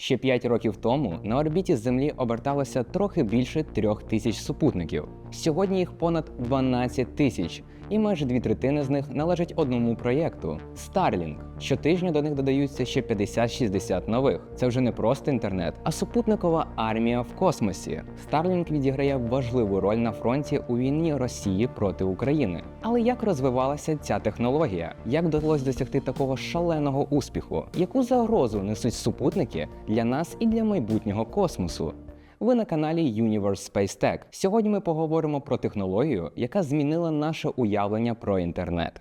Ще 5 років тому на орбіті Землі оберталося трохи більше трьох тисяч супутників. Сьогодні їх понад 12 тисяч, і майже дві третини з них належать одному проєкту Starlink. Щотижня до них додаються ще 50-60 нових. Це вже не просто інтернет, а супутникова армія в космосі. Starlink відіграє важливу роль на фронті у війні Росії проти України. Але як розвивалася ця технологія? Як вдалося досягти такого шаленого успіху? Яку загрозу несуть супутники для нас і для майбутнього космосу? Ви на каналі Universe Space Tech. Сьогодні ми поговоримо про технологію, яка змінила наше уявлення про інтернет.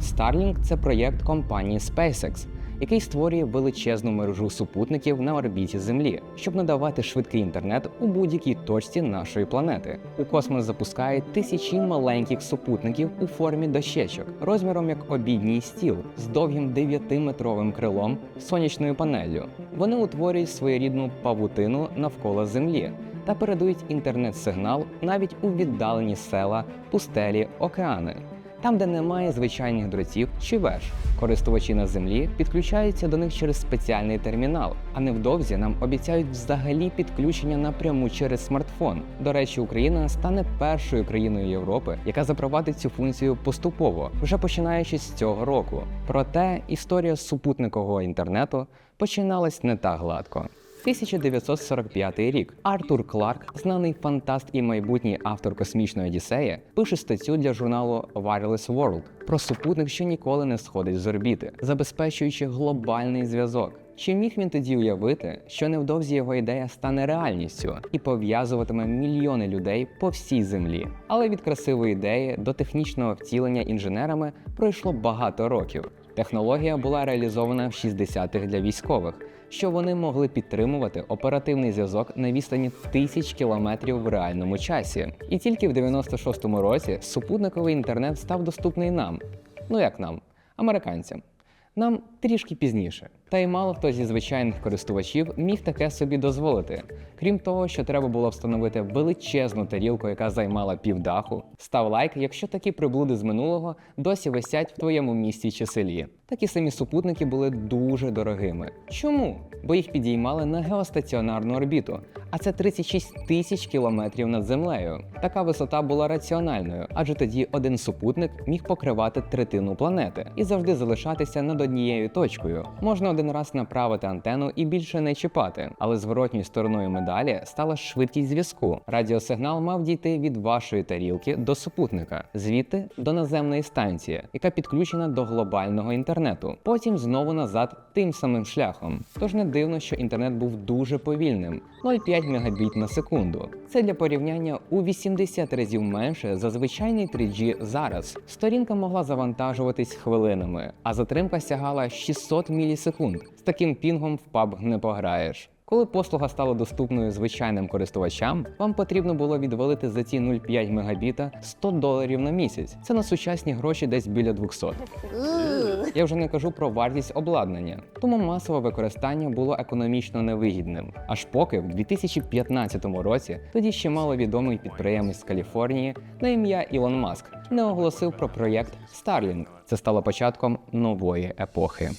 Starlink – це проєкт компанії SpaceX, який створює величезну мережу супутників на орбіті Землі, щоб надавати швидкий інтернет у будь-якій точці нашої планети. У космос запускають тисячі маленьких супутників у формі дощечок, розміром як обідній стіл, з довгим 9-метровим крилом сонячною панеллю. Вони утворюють своєрідну павутину навколо Землі та передають інтернет-сигнал навіть у віддалені села, пустелі, океани. Там, де немає звичайних дротів чи веж, користувачі на землі підключаються до них через спеціальний термінал, а невдовзі нам обіцяють взагалі підключення напряму через смартфон. До речі, Україна стане першою країною Європи, яка запровадить цю функцію поступово, вже починаючи з цього року. Проте історія супутникового інтернету починалась не так гладко. 1945 рік Артур Кларк, знаний фантаст і майбутній автор космічної Одіссеї, пише статтю для журналу Wireless World про супутник, що ніколи не сходить з орбіти, забезпечуючи глобальний зв'язок. Чи міг він тоді уявити, що невдовзі його ідея стане реальністю і пов'язуватиме мільйони людей по всій землі? Але від красивої ідеї до технічного втілення інженерами пройшло багато років. Технологія була реалізована в 60-х для військових, що вони могли підтримувати оперативний зв'язок на відстані тисяч кілометрів в реальному часі. І тільки в 96-му році супутниковий інтернет став доступний нам. Ну як нам, американцям. Нам трішки пізніше. Та й мало хто зі звичайних користувачів міг таке собі дозволити. Крім того, що треба було встановити величезну тарілку, яка займала півдаху. Став лайк, якщо такі приблуди з минулого досі висять в твоєму місті чи селі. Такі самі супутники були дуже дорогими. Чому? Бо їх підіймали на геостаціонарну орбіту, а це 36 тисяч кілометрів над землею. Така висота була раціональною, адже тоді один супутник міг покривати третину планети і завжди залишатися над однією точкою. Можна один раз направити антенну і більше не чіпати, але зворотньою стороною медалі стала швидкість зв'язку. Радіосигнал мав дійти від вашої тарілки до супутника, звідти до наземної станції, яка підключена до глобального інтернету. Потім знову назад тим самим шляхом. Тож не дивно, що інтернет був дуже повільним 0,5 мегабіт на секунду. Це для порівняння у 80 разів менше за звичайний 3G зараз. Сторінка могла завантажуватись хвилинами, а затримка сягала 600 мілісекунд. З таким пінгом в паб не пограєш. Коли послуга стала доступною звичайним користувачам, вам потрібно було відвалити за ці 0,5 мегабіта 100 доларів на місяць. Це на сучасні гроші десь біля 200. Я вже не кажу про вартість обладнання, тому масове використання було економічно невигідним. Аж поки в 2015 році тоді ще маловідомий підприємець з Каліфорнії на ім'я Ілон Маск не оголосив про проєкт Starlink. Це стало початком нової епохи.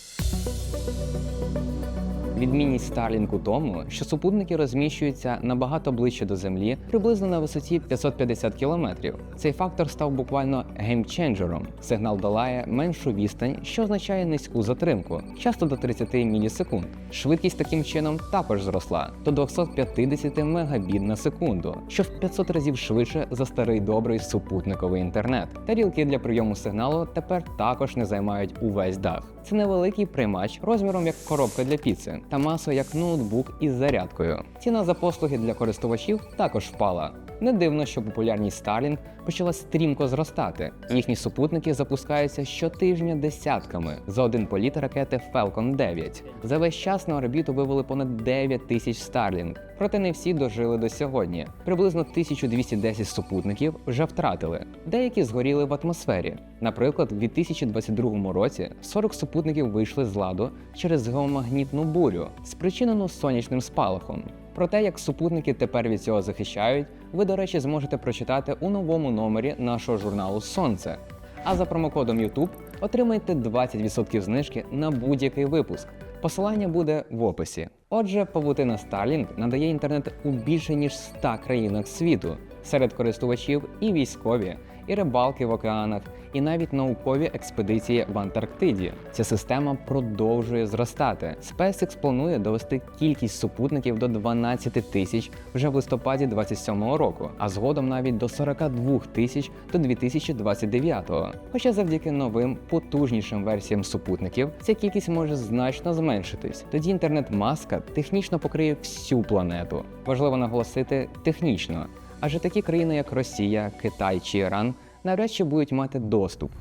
Відмінність Starlink у тому, що супутники розміщуються набагато ближче до землі, приблизно на висоті 550 кілометрів. Цей фактор став буквально геймченджером. Сигнал долає меншу відстань, що означає низьку затримку, часто до 30 мілісекунд. Швидкість таким чином також зросла до 250 мегабіт на секунду, що в 500 разів швидше за старий добрий супутниковий інтернет. Тарілки для прийому сигналу тепер також не займають увесь дах. Це невеликий приймач розміром як коробка для піци та масою як ноутбук із зарядкою. Ціна за послуги для користувачів також впала. Не дивно, що популярність Starlink почала стрімко зростати. Їхні супутники запускаються щотижня десятками за один політ ракети Falcon 9. За весь час на орбіту вивели понад 9 тисяч Starlink. Проте не всі дожили до сьогодні. Приблизно 1210 супутників вже втратили. Деякі згоріли в атмосфері. Наприклад, у 2022 році 40 супутників вийшли з ладу через геомагнітну бурю, спричинену сонячним спалахом. Про те, як супутники тепер від цього захищають, ви, до речі, зможете прочитати у новому номері нашого журналу Сонце. А за промокодом YouTube отримайте 20% знижки на будь-який випуск. Посилання буде в описі. Отже, павутина Starlink надає інтернет у більше ніж 100 країнах світу серед користувачів і військові, і рибалки в океанах, і навіть наукові експедиції в Антарктиді. Ця система продовжує зростати. SpaceX планує довести кількість супутників до 12 тисяч вже в листопаді 27-го року, а згодом навіть до 42 тисяч до 2029-го. Хоча завдяки новим потужнішим версіям супутників ця кількість може значно зменшитись. Тоді інтернет маска технічно покриє всю планету. Важливо наголосити технічно адже такі країни, як Росія, Китай чи Іран, навряд чи будуть мати доступ.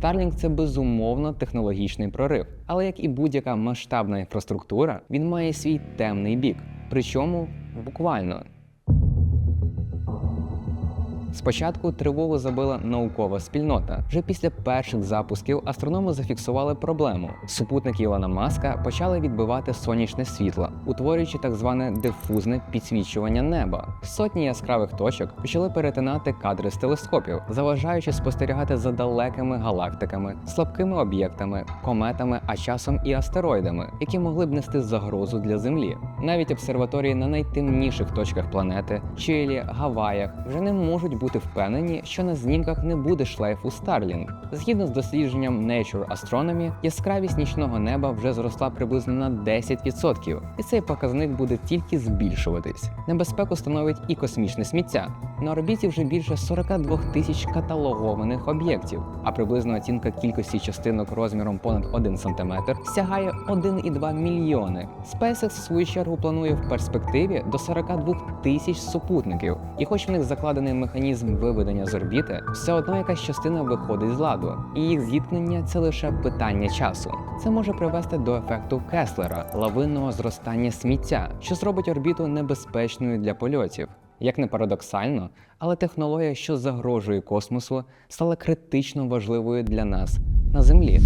Starlink – це безумовно технологічний прорив, але як і будь-яка масштабна інфраструктура, він має свій темний бік, причому буквально. Спочатку тривогу забила наукова спільнота. Вже після перших запусків астрономи зафіксували проблему. Супутники Ілона Маска почали відбивати сонячне світло, утворюючи так зване дифузне підсвічування неба. Сотні яскравих точок почали перетинати кадри з телескопів, заважаючи спостерігати за далекими галактиками, слабкими об'єктами, кометами, а часом і астероїдами, які могли б нести загрозу для Землі. Навіть обсерваторії на найтемніших точках планети Чилі, Гаваях вже не можуть бути впевнені, що на знімках не буде шлейфу Starlink. Згідно з дослідженням Nature Astronomy, яскравість нічного неба вже зросла приблизно на 10%, і цей показник буде тільки збільшуватись. Небезпеку становить і космічне сміття. На орбіті вже більше 42 тисяч каталогованих об'єктів, а приблизна оцінка кількості частинок розміром понад 1 см сягає 1,2 мільйони. SpaceX в свою чергу планує в перспективі до 42 тисяч супутників, і хоч в них закладений механізм виведення з орбіти, все одно якась частина виходить з ладу, і їх зіткнення це лише питання часу. Це може привести до ефекту Кеслера, лавинного зростання сміття, що зробить орбіту небезпечною для польотів. Як не парадоксально, але технологія, що загрожує космосу, стала критично важливою для нас на Землі.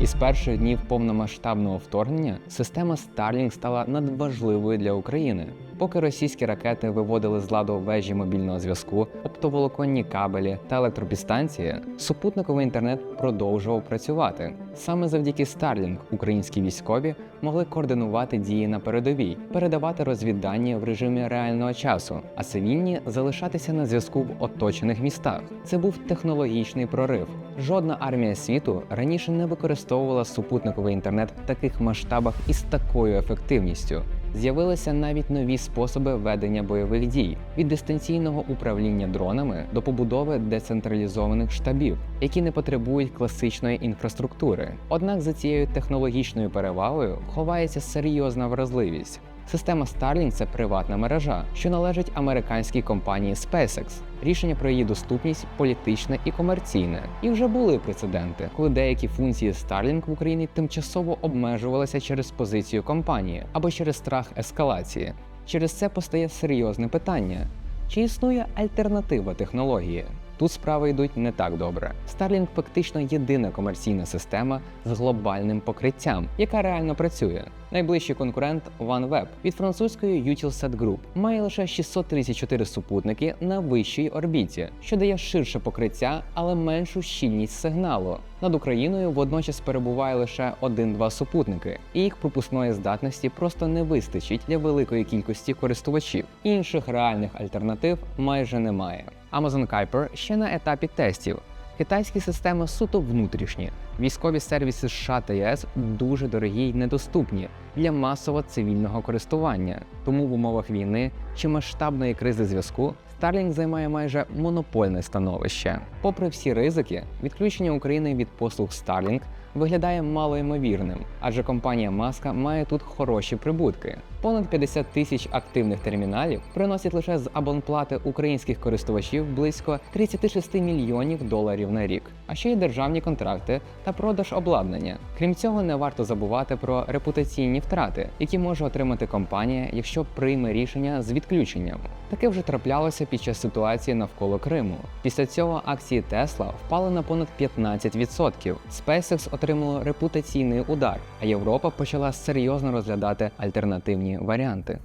Із перших днів повномасштабного вторгнення система Starlink стала надважливою для України. Поки російські ракети виводили з ладу вежі мобільного зв'язку, оптоволоконні кабелі та електропідстанції, супутниковий інтернет продовжував працювати. Саме завдяки Starlink українські військові могли координувати дії на передовій, передавати розвіддані в режимі реального часу, а цивільні залишатися на зв'язку в оточених містах. Це був технологічний прорив. Жодна армія світу раніше не використовувала супутниковий інтернет в таких масштабах і з такою ефективністю. З'явилися навіть нові способи ведення бойових дій від дистанційного управління дронами до побудови децентралізованих штабів, які не потребують класичної інфраструктури. Однак за цією технологічною перевагою ховається серйозна вразливість. Система Starlink – це приватна мережа, що належить американській компанії SpaceX. Рішення про її доступність політичне і комерційне. І вже були прецеденти, коли деякі функції Starlink в Україні тимчасово обмежувалися через позицію компанії або через страх ескалації. Через це постає серйозне питання: чи існує альтернатива технології? Тут справи йдуть не так добре. Starlink фактично єдина комерційна система з глобальним покриттям, яка реально працює. Найближчий конкурент OneWeb від французької Eutelsat Group має лише 634 супутники на вищій орбіті, що дає ширше покриття, але меншу щільність сигналу. Над Україною водночас перебуває лише один-два супутники, і їх пропускної здатності просто не вистачить для великої кількості користувачів. Інших реальних альтернатив майже немає. Amazon Kuiper ще на етапі тестів. Китайські системи суто внутрішні. Військові сервіси США та ЄС дуже дорогі й недоступні для масово цивільного користування. Тому в умовах війни чи масштабної кризи зв'язку Starlink займає майже монопольне становище. Попри всі ризики, відключення України від послуг Starlink виглядає малоймовірним, адже компанія Маска має тут хороші прибутки. Понад 50 тисяч активних терміналів приносять лише з абонплати українських користувачів близько 36 мільйонів доларів на рік, а ще й державні контракти та продаж обладнання. Крім цього, не варто забувати про репутаційні втрати, які може отримати компанія, якщо прийме рішення з відключенням. Таке вже траплялося під час ситуації навколо Криму. Після цього акції Тесла впали на понад 15%. SpaceX отримало репутаційний удар, а Європа почала серйозно розглядати альтернативні варіанти.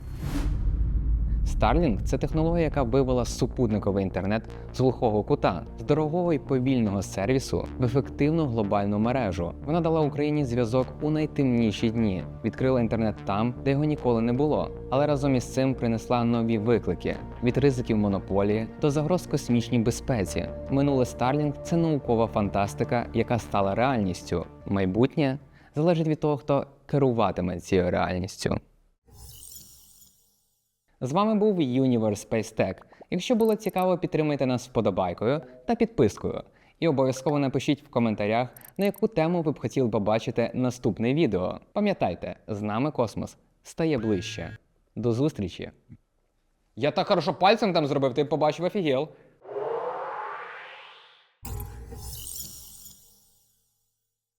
Starlink – це технологія, яка вивела супутниковий інтернет з глухого кута, з дорогого і повільного сервісу в ефективну глобальну мережу. Вона дала Україні зв'язок у найтемніші дні, відкрила інтернет там, де його ніколи не було. Але разом із цим принесла нові виклики від ризиків монополії до загроз космічній безпеці. Минуле Starlink – це наукова фантастика, яка стала реальністю. Майбутнє залежить від того, хто керуватиме цією реальністю. З вами був Universe Space Tech. Якщо було цікаво, підтримайте нас вподобайкою та підпискою. І обов'язково напишіть в коментарях, на яку тему ви б хотіли побачити наступне відео. Пам'ятайте, з нами космос стає ближче. До зустрічі! Я так хорошо пальцем там зробив, ти побачив офігел.